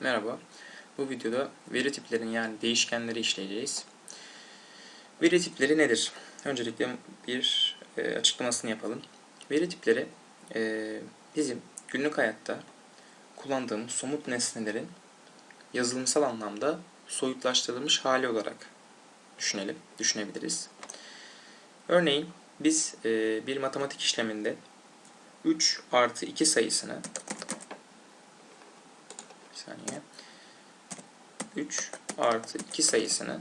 Merhaba. Bu videoda veri tiplerin yani değişkenleri işleyeceğiz. Veri tipleri nedir? Öncelikle bir e, açıklamasını yapalım. Veri tipleri e, bizim günlük hayatta kullandığımız somut nesnelerin yazılımsal anlamda soyutlaştırılmış hali olarak düşünelim, düşünebiliriz. Örneğin biz e, bir matematik işleminde 3 artı 2 sayısını saniye 3 artı 2 sayısını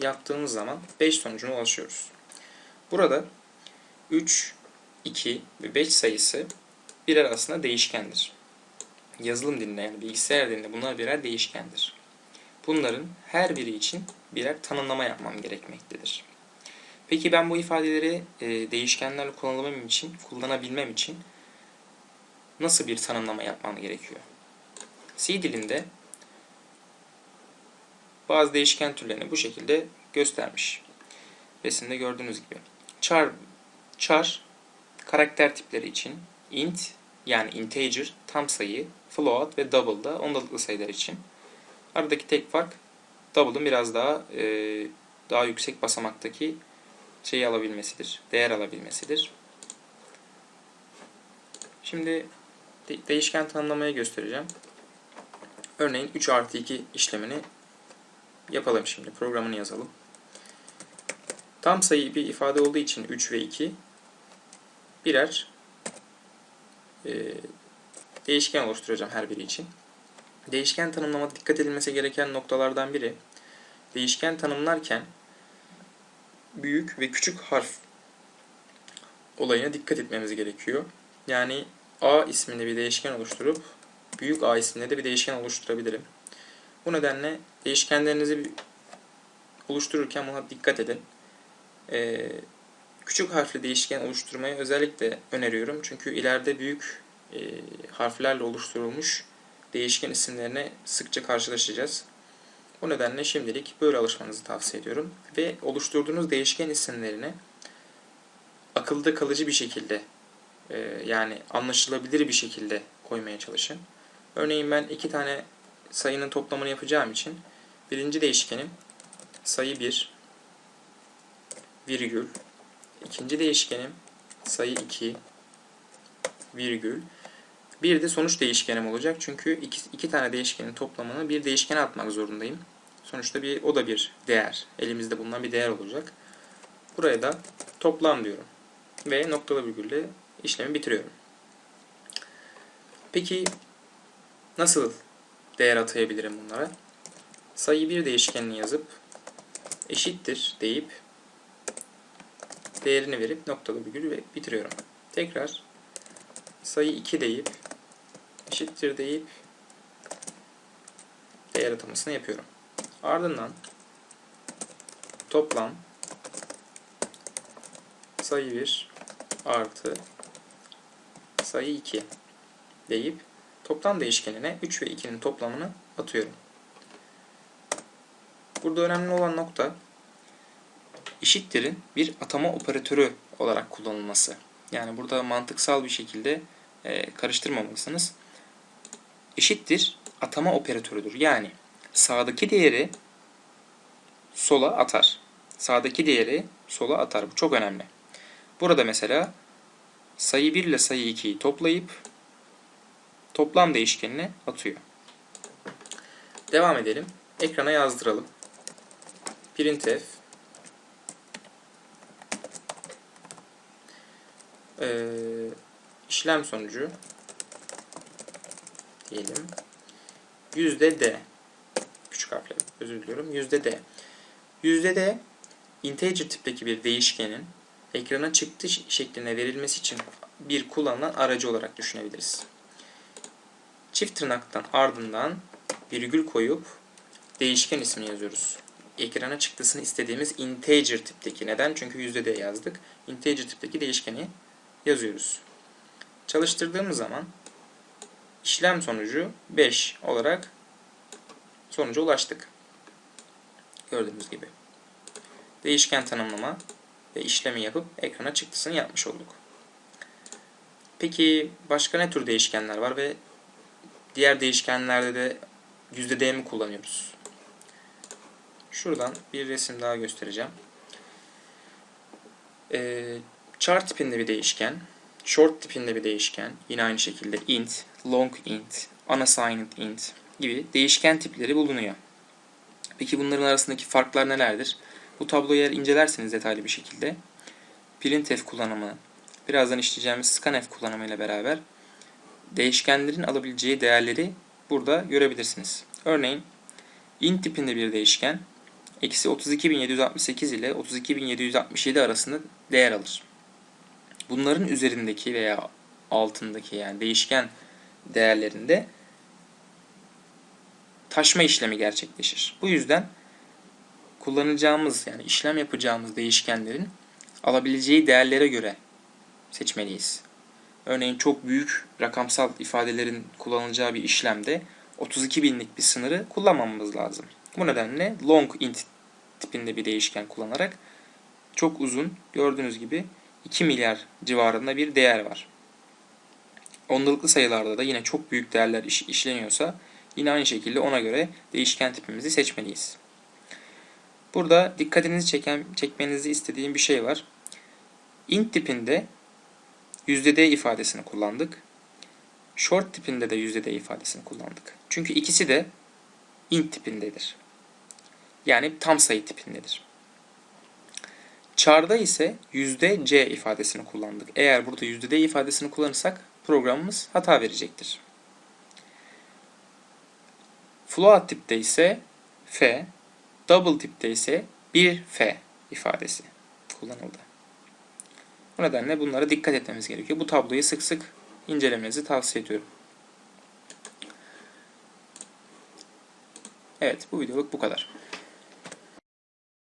yaptığımız zaman 5 sonucuna ulaşıyoruz. Burada 3, 2 ve 5 sayısı birer aslında değişkendir. Yazılım dilinde yani bilgisayar dilinde bunlar birer değişkendir. Bunların her biri için birer tanımlama yapmam gerekmektedir. Peki ben bu ifadeleri e, değişkenlerle kullanabilmem için, kullanabilmem için nasıl bir tanımlama yapmam gerekiyor? C dilinde bazı değişken türlerini bu şekilde göstermiş. Resimde gördüğünüz gibi. Char, char karakter tipleri için int yani integer tam sayı, float ve double da ondalıklı sayılar için. Aradaki tek fark double'ın biraz daha e, daha yüksek basamaktaki şeyi alabilmesidir, değer alabilmesidir. Şimdi de değişken tanımlamayı göstereceğim. Örneğin 3 artı 2 işlemini yapalım şimdi. Programını yazalım. Tam sayı bir ifade olduğu için 3 ve 2 birer e, değişken oluşturacağım her biri için. Değişken tanımlamada dikkat edilmesi gereken noktalardan biri değişken tanımlarken büyük ve küçük harf olayına dikkat etmemiz gerekiyor. Yani A isminde bir değişken oluşturup büyük A de bir değişken oluşturabilirim. Bu nedenle değişkenlerinizi oluştururken buna dikkat edin. Ee, küçük harfli değişken oluşturmayı özellikle öneriyorum. Çünkü ileride büyük e, harflerle oluşturulmuş değişken isimlerine sıkça karşılaşacağız. Bu nedenle şimdilik böyle alışmanızı tavsiye ediyorum. Ve oluşturduğunuz değişken isimlerini akılda kalıcı bir şekilde e, yani anlaşılabilir bir şekilde koymaya çalışın. Örneğin ben iki tane sayının toplamını yapacağım için birinci değişkenim sayı 1 virgül ikinci değişkenim sayı 2 virgül bir de sonuç değişkenim olacak. Çünkü iki, iki tane değişkenin toplamını bir değişkene atmak zorundayım. Sonuçta bir o da bir değer. Elimizde bulunan bir değer olacak. Buraya da toplam diyorum. Ve noktalı virgülle işlemi bitiriyorum. Peki nasıl değer atayabilirim bunlara? Sayı bir değişkenini yazıp eşittir deyip değerini verip noktalı virgül ve bitiriyorum. Tekrar sayı 2 deyip eşittir deyip değer atamasını yapıyorum. Ardından toplam sayı 1 artı sayı 2 deyip toplam değişkenine 3 ve 2'nin toplamını atıyorum. Burada önemli olan nokta eşittirin bir atama operatörü olarak kullanılması. Yani burada mantıksal bir şekilde e, karıştırmamalısınız. Eşittir atama operatörüdür. Yani sağdaki değeri sola atar. Sağdaki değeri sola atar. Bu çok önemli. Burada mesela sayı 1 ile sayı 2'yi toplayıp toplam değişkenine atıyor. Devam edelim. Ekrana yazdıralım. Printf ee, işlem sonucu diyelim. Yüzde D. Küçük harfle özür diliyorum. Yüzde D. Yüzde D integer tipteki bir değişkenin ekrana çıktı şekline verilmesi için bir kullanılan aracı olarak düşünebiliriz. Çift tırnaktan ardından virgül koyup değişken ismini yazıyoruz. Ekrana çıktısını istediğimiz integer tipteki. Neden? Çünkü yüzde de yazdık. Integer tipteki değişkeni yazıyoruz. Çalıştırdığımız zaman işlem sonucu 5 olarak sonuca ulaştık. Gördüğünüz gibi. Değişken tanımlama ve işlemi yapıp ekrana çıktısını yapmış olduk. Peki başka ne tür değişkenler var ve diğer değişkenlerde de %D mi kullanıyoruz? Şuradan bir resim daha göstereceğim. Ee, char tipinde bir değişken, short tipinde bir değişken, yine aynı şekilde int, long int, unassigned int gibi değişken tipleri bulunuyor. Peki bunların arasındaki farklar nelerdir? Bu tabloyu eğer incelerseniz detaylı bir şekilde printf kullanımı, birazdan işleyeceğimiz scanf kullanımı ile beraber değişkenlerin alabileceği değerleri burada görebilirsiniz. Örneğin int tipinde bir değişken eksi 32.768 ile 32.767 arasında değer alır. Bunların üzerindeki veya altındaki yani değişken değerlerinde taşma işlemi gerçekleşir. Bu yüzden kullanacağımız yani işlem yapacağımız değişkenlerin alabileceği değerlere göre seçmeliyiz. Örneğin çok büyük rakamsal ifadelerin kullanılacağı bir işlemde 32 binlik bir sınırı kullanmamamız lazım. Bu nedenle long int tipinde bir değişken kullanarak çok uzun gördüğünüz gibi 2 milyar civarında bir değer var. Ondalıklı sayılarda da yine çok büyük değerler iş, işleniyorsa yine aynı şekilde ona göre değişken tipimizi seçmeliyiz. Burada dikkatinizi çeken, çekmenizi istediğim bir şey var. int tipinde %d ifadesini kullandık. Short tipinde de %d ifadesini kullandık. Çünkü ikisi de int tipindedir. Yani tam sayı tipindedir. Char'da ise %c ifadesini kullandık. Eğer burada %d ifadesini kullanırsak programımız hata verecektir. Float tipte ise f, double tipte ise 1f ifadesi kullanıldı. Bu nedenle bunlara dikkat etmemiz gerekiyor. Bu tabloyu sık sık incelemenizi tavsiye ediyorum. Evet bu videoluk bu kadar.